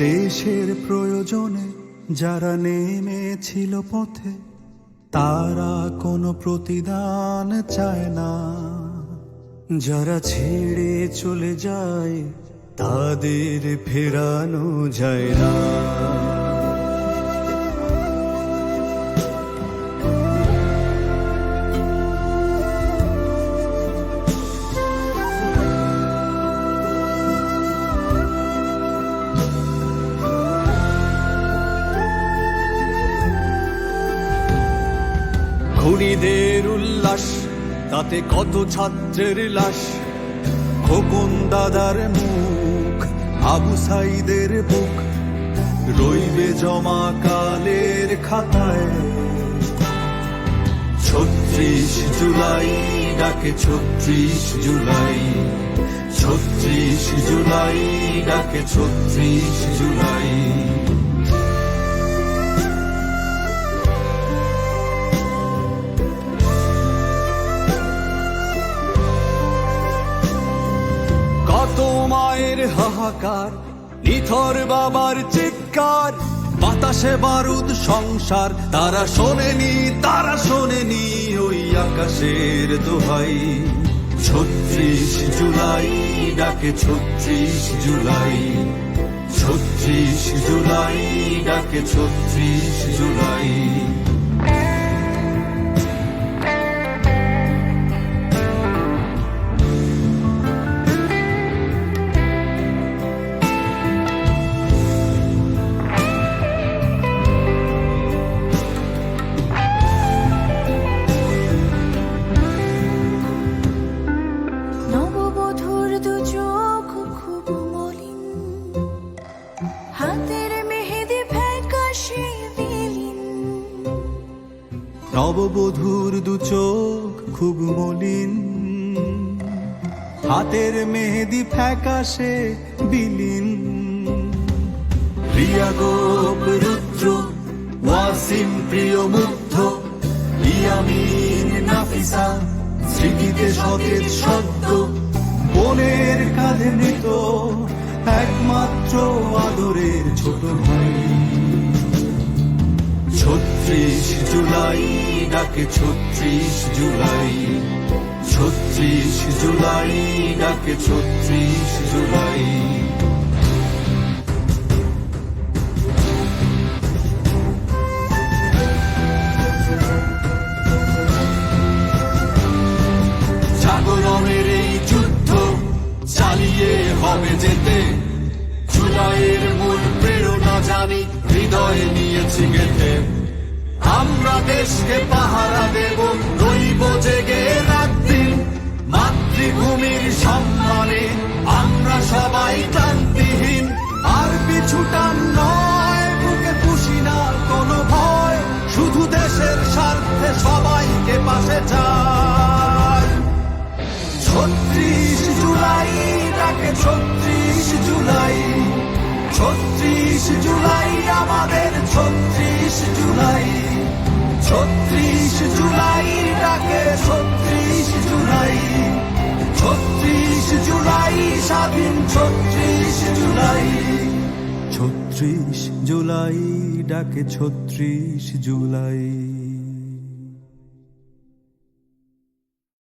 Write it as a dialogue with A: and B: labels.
A: দেশের প্রয়োজনে যারা নেমেছিল পথে, তারা কোনো প্রতিদান চায় না। যারা ছেড়ে চলে যায়, তাদের ফেরানো যায় না। খুনিদের উল্লাস, তাতে কত ছাত্রের লাশ? খোকন দাদার মুখ, আবু সাইদের বুক, রইবে জমা কালের খাতায়। ছত্রিশ জুলাই, ডাকে ছত্রিশ জুলাই। ছত্রিশ জুলাই, ডাকে ছত্রিশ জুলাই। হাহাকার নিথর বাবার চিৎকার, বাতাসে বারুদ সংসার, তারা শোনেনি তারা শোনেনি ওই আকাশের দোহাই। ছত্রিশ জুলাই, ডাকে ছত্রিশ জুলাই। ছত্রিশ জুলাই, ডাকে ছত্রিশ জুলাই।
B: নববধূর দু চোখ খুব মলিন। হাতের মেহেদি ফ্যাকাশে বিলীন।
A: রিয়া গোপ রুদ্র, ওয়াসিম প্রিয় মুগ্ধ ইয়ামিন নাফিসা, স্মৃতিতে সতেজ সদ্য, বোনের কাঁধে মৃত একমাত্র আদরের ছোট ভাই। ছত্রিশ জুলাই, ডাকে ছত্রিশ জুলাই। ছত্রিশ জুলাই, ডাকে ছত্রিশ জুলাই। জাগরণের এই যুদ্ধ চালিয়ে হবে যেতে। জুলাইয়ের গেতে আমরা দেশকে পাহারা দেব, রইব জেগে রাত মাতৃভূমির সম্মানে আমরা সবাই ক্লান্তিহীন। আর পিছুটান নয়, বুকে পুষি না কোনো ভয়। শুধু দেশের স্বার্থে সবাইকে পাশে চায় ছত্রিশ জুলাই, ডাকে ছত্রিশ জুলাই। ছত্রিশ জুলাই আমাদের ছত্রিশ জুলাই ছত্রিশ জুলাই ডাকে ছত্রিশ জুলাই ছত্রিশ জুলাই স্বাধীন ছত্রিশ জুলাই। ছত্রিশ জুলাই ডাকে ছত্রিশ জুলাই।